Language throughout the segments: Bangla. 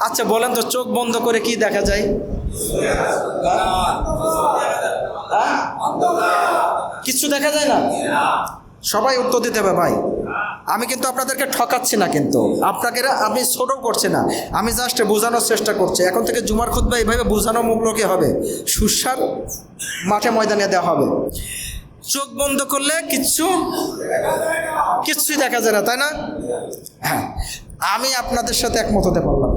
আচ্ছা বলেন তো চোখ বন্ধ করে কি দেখা যায়? হ্যাঁ? কিচ্ছু দেখা যায় না? সবাই উত্তর দিতে হবে, ভাই। আমি কিন্তু আপনাদেরকে ঠকাচ্ছি না কিন্তু। আপনাকে আমি ছোট করছি না। আমি জাস্ট বোঝানোর চেষ্টা করছি। এখন থেকে জুমার খুদ্া এইভাবে বোঝানো মুখলোকে হবে। সুস্বার মাঠে ময়দানে দেওয়া হবে। চোখ বন্ধ করলে কিচ্ছু কিচ্ছুই দেখা যায় না, তাই না? হ্যাঁ। আমি আপনাদের সাথে একমত হতে পারলাম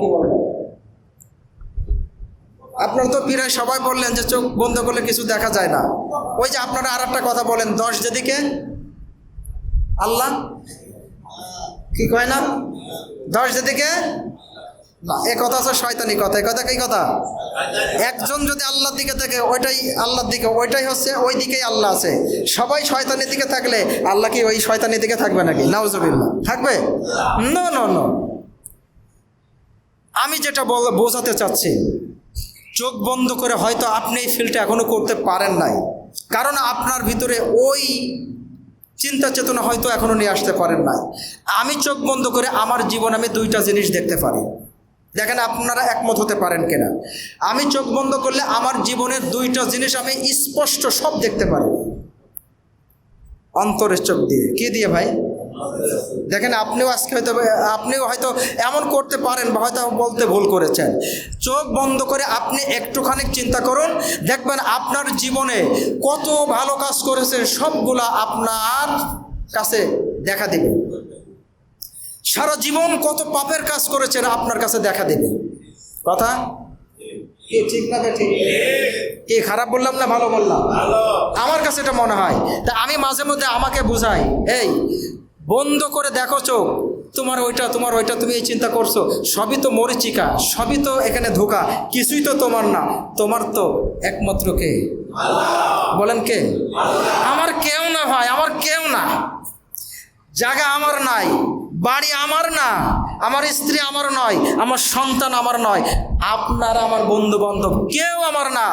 কি বলবেন আপনারা তো প্রায় সবাই বললেন যে চোখ বন্ধ করলে কিছু দেখা যায় না। ওই যে আপনারা আর একটা কথা বলেন, দশ যেদিকে? আল্লাহ? কি কয় না? দশ যেদিকে? না, এ কথা আছে শয়তানি কথা। এ কথা কি কথা? একজন যদি আল্লাহর দিকে থাকে, ওইটাই আল্লাহর দিকে, ওইটাই হচ্ছে, ওই দিকেই আল্লাহ আছে। সবাই শয়তানির দিকে থাকলে আল্লাহ কি ওই শয়তানির দিকে থাকবে নাকি? নাউজুবিল্লাহ। থাকবে? No no no. আমি যেটা বোঝাতে চাচ্ছি, চোখ বন্ধ করে হয়তো আপনি এই ফিলটা এখনও করতে পারেন নাই। কারণ আপনার ভিতরে ওই চিন্তা চেতনা হয়তো এখনও নিয়ে আসতে পারেন নাই। আমি চোখ বন্ধ করে আমার জীবন আমি দুইটা জিনিস দেখতে পারি। দেখেন আপনারা একমত হতে পারেন কিনা। আমি চোখ বন্ধ করলে আমার জীবনের দুইটা জিনিস আমি স্পষ্ট সব দেখতে পারি। অন্তরের চোখ দিয়ে। কি দিয়ে ভাই? দেখেন আপনিও আজকে হয়তো আপনিও হয়তো এমন করতে পারেন বা হয়তো বলতে ভুল করেছেন। চোখ বন্ধ করে আপনি একটুখানি চিন্তা করুন দেখবেন আপনার জীবনে কত ভালো কাজ করেছেন সবগুলা আপনার কাছে দেখা দেবে। সারা জীবন কত পাপের কাজ করেছেন আপনার কাছে দেখা দেবে। কথা? কি ঠিক না ঠিক? কি খারাপ বললাম না ভালো বললাম? আমার কাছে এটা মনে হয়। তা আমি মাঝে মধ্যে আমাকে বুঝাই এই বন্ধ করে দেখো চোখ। তোমার ওইটা তোমার ওইটা তুমি এই চিন্তা করছ। সবই তো মরিচিকা, সবই তো এখানে ধোকা। কিছুই তো তোমার না। তোমার তো একমাত্র কে? বলেন কে? আমার কেউ না ভাই, আমার কেউ না। জায়গা আমার নাই, বাড়ি আমার না, আমার স্ত্রী আমার নয়, আমার সন্তান আমার নয়। আপনার আমার বন্ধু বান্ধব কেউ আমার না।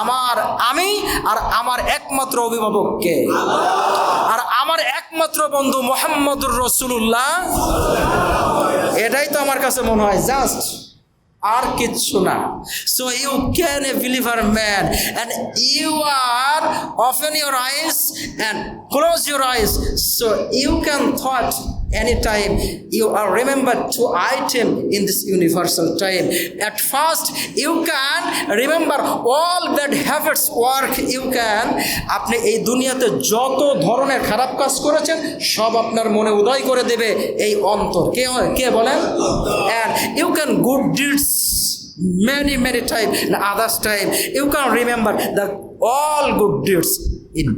আমার আমি আর আমার একমাত্র অভিভাবক কে? একমাত্র বন্ধু মোহাম্মদুর রসুল্লাহ এটাই তো আমার কাছে মনে হয় জাস্ট। আর কিচ্ছু না। So you can a believer man and you are open your eyes and close your eyes so you can thought anytime you are remembered to item in this universal time at first you can remember all bad habits work you can আপনি এই দুনিয়াতে যত ধরনের খারাপ কাজ করেছেন সব আপনার মনে উদয় করে দেবে এই অন্তর কে কে বলেন and you can good deeds many many time and others time you can remember the all good deeds in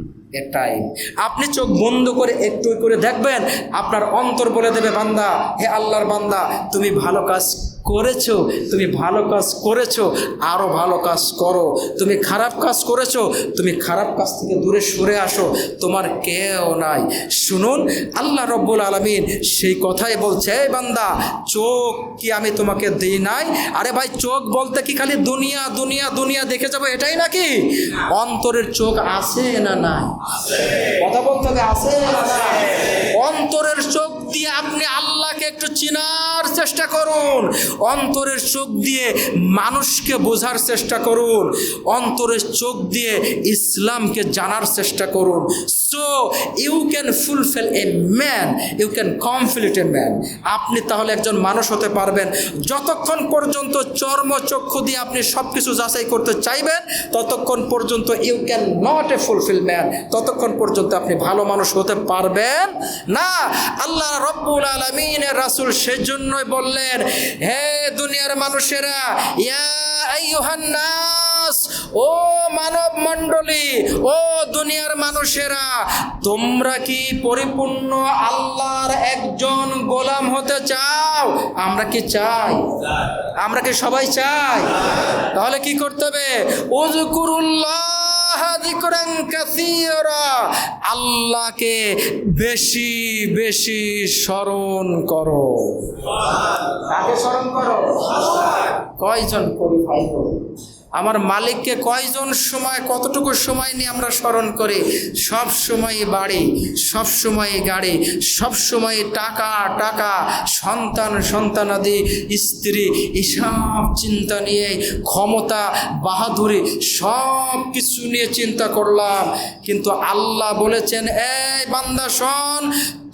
time. আপনি চোখ বন্ধ করে একটু করে দেখবেন, আপনার অন্তর বলে দেবে, বান্দা, হে আল্লাহর বান্দা, তুমি ভালো কাজ করেছ তুমি ভালো কাজ করেছ আরও ভালো কাজ করো। তুমি খারাপ কাজ করেছ তুমি খারাপ কাজ থেকে দূরে সরে আসো। তোমার কেউ নাই। শুনুন আল্লাহ রব্বুল আলমিন সেই কথাই বলছে এই বান্দা চোখ কি আমি তোমাকে দিই নাই? আরে ভাই চোখ বলতে কি খালি দুনিয়া দুনিয়া দুনিয়া দেখে যাব এটাই নাকি? অন্তরের চোখ আছে না নাই? কথা বলতে হবে আছে না নাই? অন্তরের চোখ দিয়ে আপনি আল্লাহকে একটু চিনার চেষ্টা করুন। অন্তরের চোখ দিয়ে মানুষকে বোঝার চেষ্টা করুন। অন্তরের চোখ দিয়ে ইসলামকে জানার চেষ্টা করুন। So you can fulfil a man you can complete a man আপনি তাহলে একজন মানুষ হতে পারবেন। যতক্ষণ পর্যন্ত চর্মচক্ষু দিয়ে আপনি সব কিছু যাচাই করতে চাইবেন, ততক্ষণ পর্যন্ত you can not a fulfil man ততক্ষণ পর্যন্ত আপনি ভালো মানুষ হতে পারবেন না। আল্লাহ রব্বুল আলমিনের রাসুল সেজন্যই বললেন, হে দুনিয়ার মানুষেরা, ইয়া ও মানব মণ্ডলী ও দুনিয়ার মানুষেরা, তোমরা কি পরিপূর্ণ আল্লাহর একজন গোলাম হতে চাও? আমরা কি চাই? আমরা কি সবাই চাই? তাহলে কি করতে হবে? কাসীরা আল্লাহকে বেশি বেশি স্মরণ করো। তাকে স্মরণ করো? কয়জন করি? ভাই আমার মালিককে কয়জন সময়, কতটুকু সময় নিয়ে আমরা স্মরণ করি? সব সময় বাড়ি, সব সময় গাড়ি, সব সময় টাকা টাকা, সন্তান, সন্তানাদি, স্ত্রী এসব চিন্তা নিয়ে, ক্ষমতা, বাহাদুরি, সব কিছু নিয়ে চিন্তা করলাম। কিন্তু আল্লাহ বলেছেন, এই বান্দা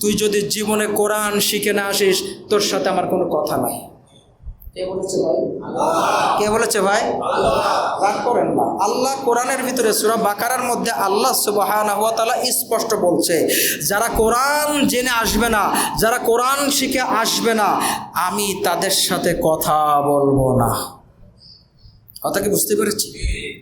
তুই যদি জীবনে কোরআন শিখে না আসিস, তোর সাথে আমার কোনো কথা নাই। কে বলেছে ভাই? রাগ করেন না। আল্লাহ কোরআনের ভিতরে সুরা বাকারার মধ্যে আল্লাহ সুবাহান স্পষ্ট বলছে যারা কোরআন জেনে আসবে না যারা কোরআন শিখে আসবে না আমি তাদের সাথে কথা বলব না। কথা কি বুঝতে পেরেছি?